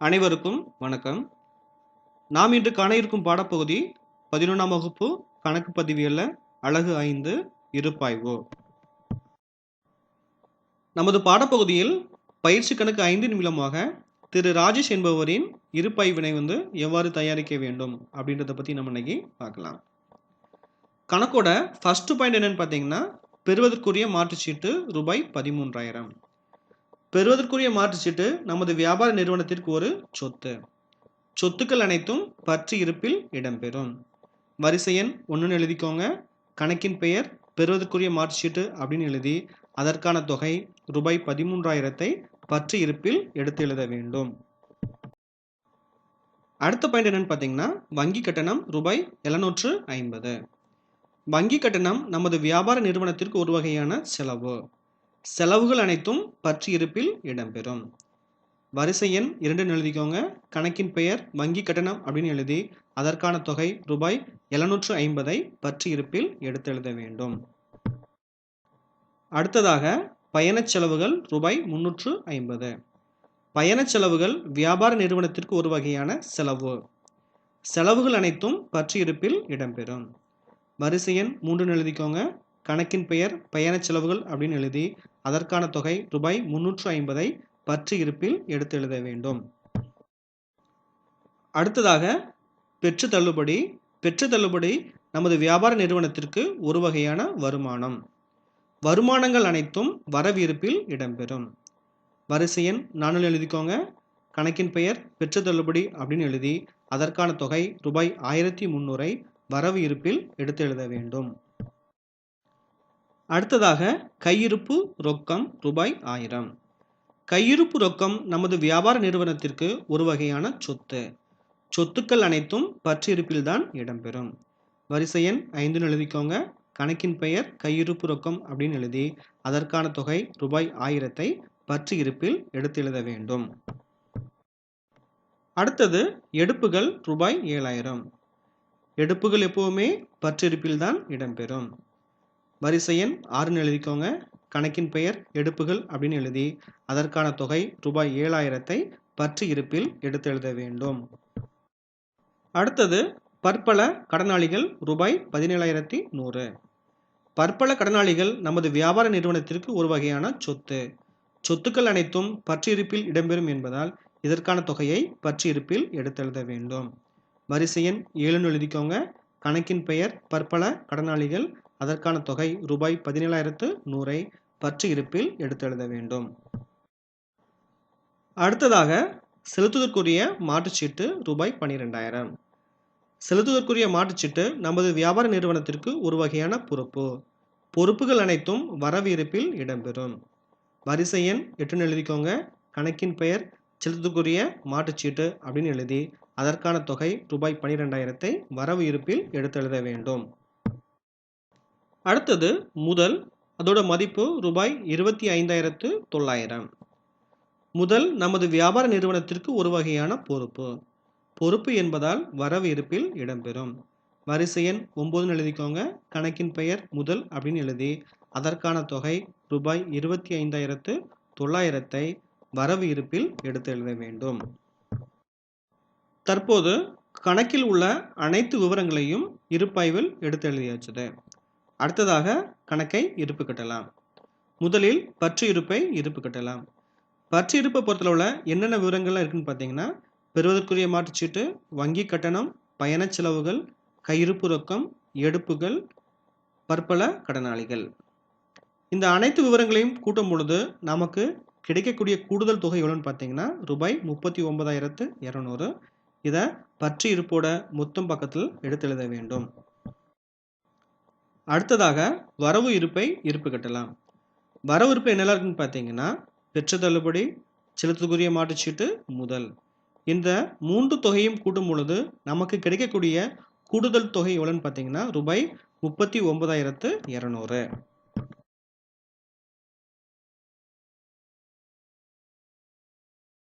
அனைவருக்கும் வணக்கம். நாம் இன்று காண இருக்கும் பாடப்பகுதி பதினொன்றாம் வகுப்பு கணக்கு பதிவியல்ல அழகு ஐந்து இருப்பாய்வு. நமது பாடப்பகுதியில் பயிற்சி கணக்கு ஐந்தின் மூலமாக திரு ராஜேஷ் என்பவரின் இருப்பாய்வினை வந்து எவ்வாறு தயாரிக்க வேண்டும் அப்படின்றத பற்றி நம்ம இன்னைக்கு பார்க்கலாம். கணக்கோட ஃபர்ஸ்ட் பாயிண்ட் என்னன்னு பார்த்தீங்கன்னா பெறுவதற்குரிய மாற்றுச்சீட்டு ரூபாய் பதிமூன்றாயிரம். பெறுவதற்குரிய மாற்றுச்சீட்டு நமது வியாபார நிறுவனத்திற்கு ஒரு சொத்து. சொத்துக்கள் அனைத்தும் பற்று இருப்பில் இடம்பெறும். வரிசை எண் ஒன்றுன்னு எழுதிக்கோங்க. கணக்கின் பெயர் பெறுவதற்குரிய மாற்றுச்சீட்டு அப்படின்னு எழுதி அதற்கான தொகை ரூபாய் பதிமூன்றாயிரத்தை பற்று இருப்பில் எடுத்து எழுத வேண்டும். அடுத்த பாயிண்ட் என்னன்னு பார்த்தீங்கன்னா வங்கி கட்டணம் ரூபாய் எழுநூற்று ஐம்பது. வங்கி கட்டணம் நமது வியாபார நிறுவனத்திற்கு ஒரு வகையான செலவு. செலவுகள் அனைத்தும் பற்று இருப்பில் இடம்பெறும். வரிசை எண் இரண்டு எழுதிக்கோங்க. கணக்கின் பெயர் வங்கி கட்டணம் அப்படின்னு எழுதி அதற்கான தொகை ரூபாய் எழுநூற்று ஐம்பதை பற்று இருப்பில் எடுத்து எழுத வேண்டும். அடுத்ததாக பயணச் செலவுகள் ரூபாய் முன்னூற்று ஐம்பது. பயணச் செலவுகள் வியாபார நிறுவனத்திற்கு ஒரு வகையான செலவு. செலவுகள் அனைத்தும் பற்று இருப்பில் இடம்பெறும். வரிசை எண் மூன்று எழுதிக்கோங்க. கணக்கின் பெயர் பயணச் செலவுகள் அப்படின்னு எழுதி அதற்கான தொகை ரூபாய் முன்னூற்று ஐம்பதை பற்று இருப்பில் எடுத்து எழுத வேண்டும். அடுத்ததாக பெற்று தள்ளுபடி பெற்று தள்ளுபடி நமது வியாபார நிறுவனத்திற்கு ஒரு வகையான வருமானம். வருமானங்கள் அனைத்தும் வரவு இருப்பில் இடம்பெறும். வரிசை எண் நானூறு எழுதிக்கோங்க. கணக்கின் பெயர் பெற்று தள்ளுபடி அப்படின்னு எழுதி அதற்கான தொகை ரூபாய் ஆயிரத்தி முன்னூறை வரவு இருப்பில் எடுத்து எழுத வேண்டும். அடுத்ததாக கையிருப்பு ரொக்கம் ரூபாய் ஆயிரம். கையிருப்பு ரொக்கம் நமது வியாபார நிறுவனத்திற்கு ஒரு வகையான சொத்து. சொத்துக்கள் அனைத்தும் பற்றிருப்பில் தான் இடம்பெறும். வரிசை எண் ஐந்துன்னு எழுதிக்கோங்க. கணக்கின் பெயர் கையிருப்பு ரொக்கம் அப்படின்னு எழுதி அதற்கான தொகை ரூபாய் ஆயிரத்தை பற்று இருப்பில் எடுத்து எழுத வேண்டும். அடுத்தது எடுப்புகள் ரூபாய் ஏழாயிரம். எடுப்புகள் எப்போவுமே பற்றிருப்பில் தான் இடம்பெறும். வரிசை எண் ஆறுன்னு எழுதிக்கோங்க. கணக்கின் பெயர் எடுப்புகள் அப்படின்னு எழுதி அதற்கான தொகை ரூபாய் ஏழாயிரத்தை பற்று இருப்பில் எடுத்து எழுத வேண்டும். அடுத்தது பற்பல கடனாளிகள் ரூபாய் பதினேழாயிரத்தி நூறு. பற்பல கடனாளிகள் நமது வியாபார நிறுவனத்திற்கு ஒரு வகையான சொத்து. சொத்துக்கள் அனைத்தும் பற்று இருப்பில் இடம்பெறும் என்பதால் இதற்கான தொகையை பற்று இருப்பில் எடுத்தெழுத வேண்டும். வரிசை எண் ஏழுன்னு எழுதிக்கோங்க. கணக்கின் பெயர் பற்பல கடனாளிகள் அதற்கான தொகை ரூபாய் பதினேழாயிரத்து நூறை பற்று இருப்பில் எடுத்து எழுத வேண்டும். அடுத்ததாக செலுத்துவதற்குரிய மாற்றுச்சீட்டு ரூபாய் பன்னிரெண்டாயிரம். செலுத்துவதற்குரிய மாற்றுச்சீட்டு நமது வியாபார நிறுவனத்திற்கு ஒரு வகையான பொறுப்பு. பொறுப்புகள் அனைத்தும் வரவு இருப்பில் இடம்பெறும். வரிசை எண் எட்டுன்னு எழுதிக்கோங்க. கணக்கின் பெயர் செலுத்துக்குரிய மாட்டுச்சீட்டு அப்படின்னு எழுதி அதற்கான தொகை ரூபாய் பன்னிரெண்டாயிரத்தை வரவு இருப்பில் எடுத்தெழுத வேண்டும். அடுத்தது முதல் அதோட மதிப்பு ரூபாய் இருபத்தி ஐந்தாயிரத்து தொள்ளாயிரம். முதல் நமது வியாபார நிறுவனத்திற்கு ஒரு வகையான பொறுப்பு. பொறுப்பு என்பதால் வரவு இருப்பில் இடம்பெறும். வரிசை எண் ஒன்பதுன்னு எழுதிக்கோங்க. கணக்கின் பெயர் முதல் அப்படின்னு எழுதி அதற்கான தொகை ரூபாய் இருபத்தி ஐந்தாயிரத்து தொள்ளாயிரத்தை வரவு இருப்பில் எடுத்து எழுத வேண்டும். தற்போது கணக்கில் உள்ள அனைத்து விவரங்களையும் இருப்பாய்வில் எடுத்து எழுதியாச்சுது அடுத்ததாக கணக்கை இருப்பு கட்டலாம். முதலில் பற்று இருப்பை இருப்பு கட்டலாம். பற்று இருப்பை பொறுத்தளவில் என்னென்ன விவரங்கள்லாம் இருக்குன்னு பார்த்தீங்கன்னா பெறுவதற்குரிய மாற்றுச்சீட்டு வங்கி கட்டணம் பயணச் செலவுகள் கையிருப்பு ரொக்கம் எடுப்புகள் பற்பல கடனாளிகள். இந்த அனைத்து விவரங்களையும் கூட்டும் பொழுது நமக்கு கிடைக்கக்கூடிய கூடுதல் தொகை எவ்வளோன்னு பார்த்தீங்கன்னா ரூபாய் முப்பத்தி ஒன்பதாயிரத்து இரநூறு. இதை பற்று இருப்போட மொத்தம் பக்கத்தில் எடுத்து எழுத வேண்டும். அடுத்ததாக வரவு இருப்பை இருப்பு கட்டலாம். வரவு இருப்பு என்னெல்லாம் இருக்குன்னு பார்த்தீங்கன்னா பெற்ற தள்ளுபடி செலுத்துக்குரிய மாட்டுச்சீட்டு முதல். இந்த மூன்று தொகையும் கூட்டும் பொழுது நமக்கு கிடைக்கக்கூடிய கூடுதல் தொகை எவ்வளோன்னு பார்த்தீங்கன்னா ரூபாய் முப்பத்தி ஒன்பதாயிரத்து இரநூறு.